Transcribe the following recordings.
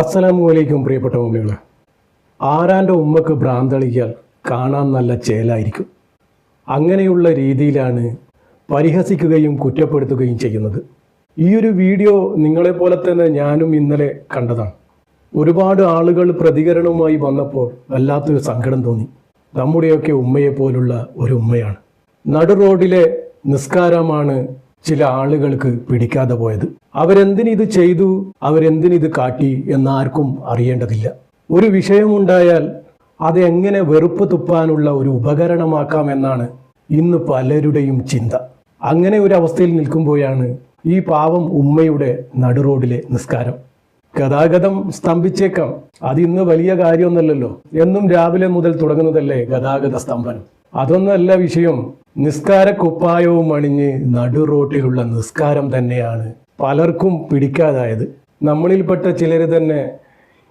അസ്സലാമു അലൈക്കും പ്രിയപ്പെട്ട ഉമ്മകളെ. ആരാന്റെ ഉമ്മക്ക് ഭ്രാന്തളിയാൽ കാണാൻ നല്ല ചേലായിരിക്കും. അങ്ങനെയുള്ള രീതിയിലാണ് പരിഹസിക്കുകയും കുറ്റപ്പെടുത്തുകയും ചെയ്യുന്നത്. ഈ ഒരു വീഡിയോ നിങ്ങളെപ്പോലെ തന്നെ ഞാനും ഇന്നലെ കണ്ടതാണ്. ഒരുപാട് ആളുകൾ പ്രതികരണവുമായി വന്നപ്പോൾ വല്ലാത്തൊരു സങ്കടം തോന്നി. നമ്മുടെയൊക്കെ ഉമ്മയെപ്പോലുള്ള ഒരു ഉമ്മയാണ്. നടു റോഡിലെ നിസ്കാരമാണ് ചില ആളുകൾക്ക് പിടിക്കാതെ പോയത്. അവരെന്തിനിത് ചെയ്തു? അവരെന്തിനിത് കാട്ടി? എന്നാർക്കും അറിയേണ്ടതില്ല. ഒരു വിഷയമുണ്ടായാൽ അതെങ്ങനെ വെറുപ്പ് തുപ്പാനുള്ള ഒരു ഉപകരണമാക്കാം എന്നാണ് ഇന്ന് പലരുടെയും ചിന്ത. അങ്ങനെ ഒരു അവസ്ഥയിൽ നിൽക്കുമ്പോഴാണ് ഈ പാവം ഉമ്മയുടെ നടുറോഡിലെ നിസ്കാരം. ഗതാഗതം സ്തംഭിച്ചേക്കാം. അതിന്ന് വലിയ കാര്യമൊന്നുമല്ലല്ലോ. എന്നും രാവിലെ മുതൽ തുടങ്ങുന്നതല്ലേ ഗതാഗത സ്തംഭനം? അതൊന്നല്ല വിഷയം. നിസ്കാര കുപ്പായവും അണിഞ്ഞ് നടു റോട്ടിലുള്ള നിസ്കാരം തന്നെയാണ് പലർക്കും പിടിക്കാതായത്. നമ്മളിൽപ്പെട്ട ചിലർ തന്നെ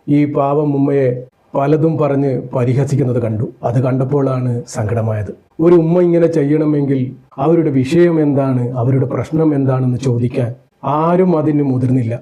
ഈ പാവം ഉമ്മയെ പലതും പറഞ്ഞ് പരിഹസിക്കുന്നത് കണ്ടു. അത് കണ്ടപ്പോഴാണ് സങ്കടമായത്. ഒരു ഉമ്മ ഇങ്ങനെ ചെയ്യണമെങ്കിൽ അവരുടെ വിഷയം എന്താണ് അവരുടെ പ്രശ്നം എന്താണെന്ന് ചോദിക്കാൻ ആരും അതിന് മുതിർന്നില്ല.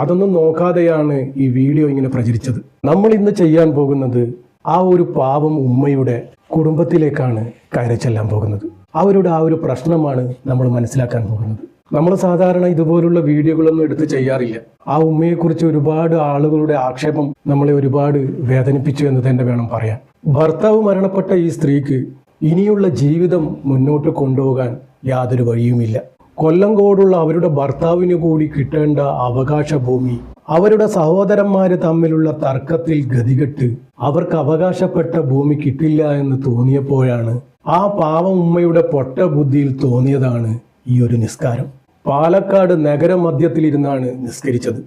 അതൊന്നും നോക്കാതെയാണ് ഈ വീഡിയോ ഇങ്ങനെ പ്രചരിച്ചത്. നമ്മൾ ഇന്ന് ചെയ്യാൻ പോകുന്നത് ആ ഒരു പാവം ഉമ്മയുടെ കുടുംബത്തിലേക്കാണ് കയറി ചെല്ലാൻ പോകുന്നത്. അവരുടെ ആ ഒരു പ്രശ്നമാണ് നമ്മൾ മനസ്സിലാക്കാൻ പോകുന്നത്. നമ്മൾ സാധാരണ ഇതുപോലുള്ള വീഡിയോകളൊന്നും എടുത്ത് ചെയ്യാറില്ല. ആ ഉമ്മയെക്കുറിച്ച് ഒരുപാട് ആളുകളുടെ ആക്ഷേപം നമ്മളെ ഒരുപാട് വേദനിപ്പിച്ചു എന്ന് തന്നെ വേണം പറയാൻ. ഭർത്താവ് മരണപ്പെട്ട ഈ സ്ത്രീക്ക് ഇനിയുള്ള ജീവിതം മുന്നോട്ട് കൊണ്ടുപോകാൻ യാതൊരു വഴിയുമില്ല. കൊല്ലങ്കോടുള്ള അവരുടെ ഭർത്താവിന് കൂടി കിട്ടേണ്ട അവകാശ ഭൂമി അവരുടെ സഹോദരന്മാര് തമ്മിലുള്ള തർക്കത്തിൽ ഗതികെട്ട് അവർക്ക് അവകാശപ്പെട്ട ഭൂമി കിട്ടില്ല എന്ന് തോന്നിയപ്പോഴാണ് ആ പാവം ഉമ്മയുടെ പൊട്ട ബുദ്ധിയിൽ തോന്നിയതാണ് ഈ ഒരു നിസ്കാരം. പാലക്കാട് നഗരമധ്യത്തിലിരുന്നാണ് നിസ്കരിച്ചത്.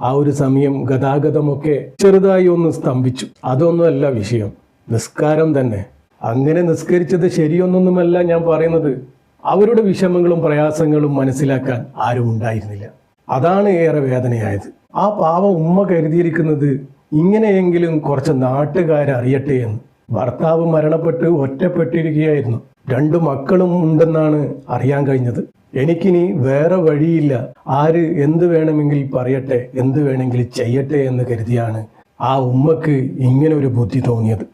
ആ ഒരു സമയം ഗതാഗതമൊക്കെ ചെറുതായി ഒന്ന് സ്തംഭിച്ചു. അതൊന്നുമല്ല വിഷയം. നിസ്കാരം തന്നെ. അങ്ങനെ നിസ്കരിച്ചത് ശരിയൊന്നൊന്നുമല്ല ഞാൻ പറയുന്നത്. അവരുടെ വിഷമങ്ങളും പ്രയാസങ്ങളും മനസ്സിലാക്കാൻ ആരും ഉണ്ടായിരുന്നില്ല അതാണ് ഏറെ വേദനയായത്. ആ പാവം ഉമ്മ കരുതിയിരിക്കുന്നത് ഇങ്ങനെയെങ്കിലും കുറച്ച് നാട്ടുകാരറിയട്ടെ എന്ന്. ഭർത്താവ് മരണപ്പെട്ട് ഒറ്റപ്പെട്ടിരിക്കുകയായിരുന്നു. രണ്ടു മക്കളും ഉണ്ടെന്നാണ് അറിയാൻ കഴിഞ്ഞത്. എനിക്കിനി വേറെ വഴിയില്ല. ആര് എന്ത് വേണമെങ്കിൽ പറയട്ടെ എന്ത് വേണമെങ്കിൽ ചെയ്യട്ടെ എന്ന് കരുതിയാണ് ആ ഉമ്മക്ക് ഇങ്ങനെ ഒരു ബുദ്ധി തോന്നിയത്.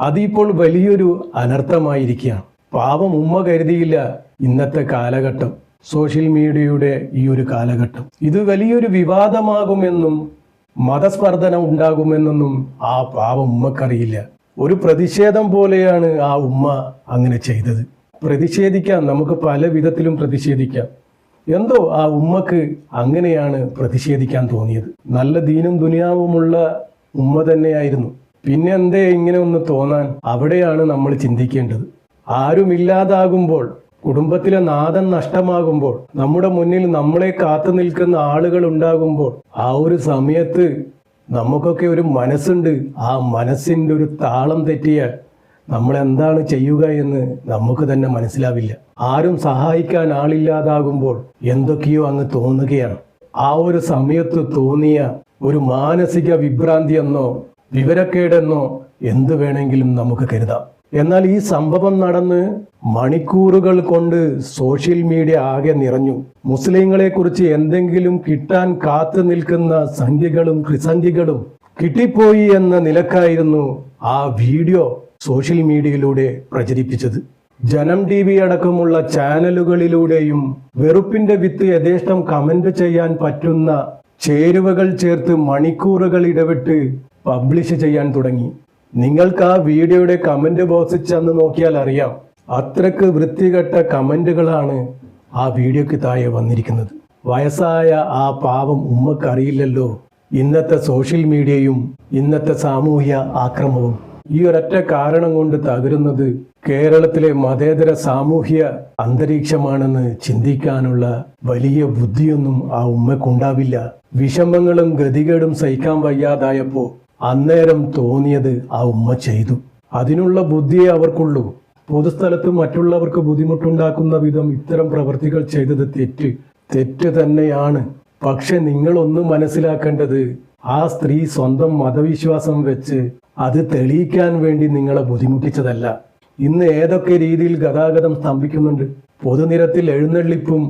അതിപ്പോൾ വലിയൊരു അനർത്ഥമായിരിക്കുകയാണ്. പാവം ഉമ്മ കരുതിയില്ല ഇന്നത്തെ കാലഘട്ടം. സോഷ്യൽ മീഡിയയുടെ ഈ ഒരു കാലഘട്ടം. ഇത് വലിയൊരു വിവാദമാകുമെന്നും മതസ്പർദ്ധന ഉണ്ടാകുമെന്നൊന്നും ആ പാവ ഉമ്മക്കറിയില്ല. ഒരു പ്രതിഷേധം പോലെയാണ് ആ ഉമ്മ അങ്ങനെ ചെയ്തത്. പ്രതിഷേധിക്കാം നമുക്ക് പല വിധത്തിലും പ്രതിഷേധിക്കാം. എന്തോ ആ ഉമ്മക്ക് അങ്ങനെയാണ് പ്രതിഷേധിക്കാൻ തോന്നിയത്. നല്ല ദീനും ദുനിയാവുമുള്ള ഉമ്മ തന്നെയായിരുന്നു. പിന്നെ എന്തേ ഇങ്ങനെ ഒന്ന് തോന്നാൻ അവിടെയാണ് നമ്മൾ ചിന്തിക്കേണ്ടത്. ആരുമില്ലാതാകുമ്പോൾ കുടുംബത്തിലെ നാഥൻ നഷ്ടമാകുമ്പോൾ നമ്മുടെ മുന്നിൽ നമ്മളെ കാത്തു നിൽക്കുന്ന ആളുകൾ ഉണ്ടാകുമ്പോൾ ആ ഒരു സമയത്ത് നമുക്കൊക്കെ ഒരു മനസ്സുണ്ട്. ആ മനസ്സിന്റെ ഒരു താളം തെറ്റിയാൽ നമ്മൾ എന്താണ് ചെയ്യുക എന്ന് നമുക്ക് തന്നെ മനസ്സിലാവില്ല. ആരും സഹായിക്കാൻ ആളില്ലാതാകുമ്പോൾ എന്തൊക്കെയോ അങ്ങ് തോന്നുകയാണ്. ആ ഒരു സമയത്ത് തോന്നിയ ഒരു മാനസിക വിഭ്രാന്തി എന്നോ വിവരക്കേടെന്നോ എന്ത് വേണമെങ്കിലും നമുക്ക് കരുതാം. എന്നാൽ ഈ സംഭവം നടന്ന് മണിക്കൂറുകൾ കൊണ്ട് സോഷ്യൽ മീഡിയ ആകെ നിറഞ്ഞു. മുസ്ലിങ്ങളെ കുറിച്ച് എന്തെങ്കിലും കിട്ടാൻ കാത്തു നിൽക്കുന്ന സംഖ്യകളും ക്രിസംഖ്യകളും കിട്ടിപ്പോയി എന്ന നിലക്കായിരുന്നു ആ വീഡിയോ സോഷ്യൽ മീഡിയയിലൂടെ പ്രചരിപ്പിച്ചത്. ജനം ടി വി അടക്കമുള്ള ചാനലുകളിലൂടെയും വെറുപ്പിന്റെ വിത്ത് യഥേഷ്ടം കമന്റ് ചെയ്യാൻ പറ്റുന്ന ചേരുവകൾ ചേർത്ത് മണിക്കൂറുകൾ ഇടവിട്ട് പബ്ലിഷ് ചെയ്യാൻ തുടങ്ങി. നിങ്ങൾക്ക് ആ വീഡിയോയുടെ കമന്റ് ബോക്സ് ചെന്ന് നോക്കിയാൽ അറിയാം അത്രയ്ക്ക് വൃത്തികെട്ട കമന്റുകളാണ് ആ വീഡിയോക്ക് താഴെ വന്നിരിക്കുന്നത്. വയസ്സായ ആ പാവം ഉമ്മക്കറിയില്ലല്ലോ ഇന്നത്തെ സോഷ്യൽ മീഡിയയും ഇന്നത്തെ സാമൂഹ്യ ആക്രമവും. ഈ ഒരൊറ്റ കാരണം കൊണ്ട് തകരുന്നത് കേരളത്തിലെ മതേതര സാമൂഹ്യ അന്തരീക്ഷമാണെന്ന് ചിന്തിക്കാനുള്ള വലിയ ബുദ്ധിയൊന്നും ആ ഉമ്മക്കുണ്ടാവില്ല വിഷമങ്ങളും ഗതികേടും സഹിക്കാൻ വയ്യാതായപ്പോ അന്നേരം തോന്നിയത് ആ ഉമ്മ ചെയ്തു. അതിനുള്ള ബുദ്ധിയെ അവർക്കുള്ളൂ. പൊതുസ്ഥലത്ത് മറ്റുള്ളവർക്ക് ബുദ്ധിമുട്ടുണ്ടാക്കുന്ന വിധം ഇത്തരം പ്രവൃത്തികൾ ചെയ്തത് തെറ്റ്. തെറ്റ് തന്നെയാണ്. പക്ഷെ നിങ്ങളൊന്ന് മനസ്സിലാക്കേണ്ടത് ആ സ്ത്രീ സ്വന്തം മതവിശ്വാസം വെച്ച് അത് തെളിയിക്കാൻ വേണ്ടി നിങ്ങളെ ബുദ്ധിമുട്ടിച്ചതല്ല. ഇന്ന് ഏതൊക്കെ രീതിയിൽ ഗതാഗതം സ്തംഭിക്കുന്നുണ്ട്? പൊതുനിരത്തിൽ എഴുന്നള്ളിപ്പും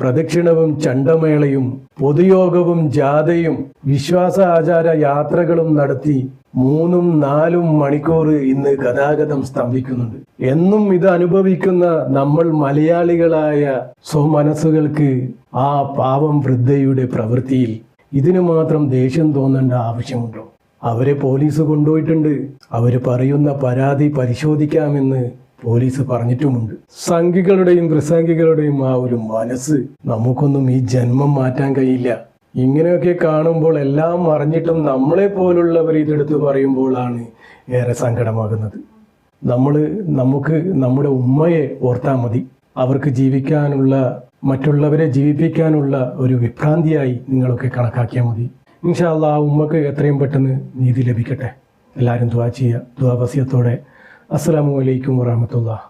പ്രദക്ഷിണവും ചണ്ടമേളയും പൊതുയോഗവും ജാഥയും വിശ്വാസ ആചാര യാത്രകളും നടത്തി മൂന്നും നാലും മണിക്കൂർ ഇന്ന് ഗതാഗതം സ്തംഭിക്കുന്നുണ്ട്. എന്നും ഇത് അനുഭവിക്കുന്ന നമ്മൾ മലയാളികളായ സ്വമനസ്സുകൾക്ക് ആ പാവം വൃദ്ധയുടെ പ്രവൃത്തിയിൽ ഇതിനു മാത്രം ദേഷ്യം തോന്നേണ്ട ആവശ്യമുണ്ടോ? അവരെ പോലീസ് കൊണ്ടുപോയിട്ടുണ്ട്. അവർ പറയുന്ന പരാതി പരിശോധിക്കാമെന്ന് പോലീസ് പറഞ്ഞിട്ടുമുണ്ട്. സംഘികളുടെയും പ്രസംഗികളുടെയും ആ ഒരു മനസ്സ് നമുക്കൊന്നും ഈ ജന്മം മാറ്റാൻ കഴിയില്ല. ഇങ്ങനെയൊക്കെ കാണുമ്പോൾ എല്ലാം അറിഞ്ഞിട്ടും നമ്മളെ പോലുള്ളവർ ഇതെടുത്ത് പറയുമ്പോഴാണ് ഏറെ സങ്കടമാകുന്നത്. നമ്മൾ നമുക്ക് നമ്മുടെ ഉമ്മയെ ഓർത്താൽ മതി. അവർക്ക് ജീവിക്കാനുള്ള മറ്റുള്ളവരെ ജീവിപ്പിക്കാനുള്ള ഒരു വിഭ്രാന്തിയായി നിങ്ങളൊക്കെ കണക്കാക്കിയാൽ മതി. ഇൻഷാല്ല ആ ഉമ്മക്ക് എത്രയും പെട്ടെന്ന് നീതി ലഭിക്കട്ടെ. എല്ലാവരും ദ്വാ ചെയ്യുക. ദ്വാവസ്യത്തോടെ അസ്സാം വലൈക്കും വാഹമത്തുള്ള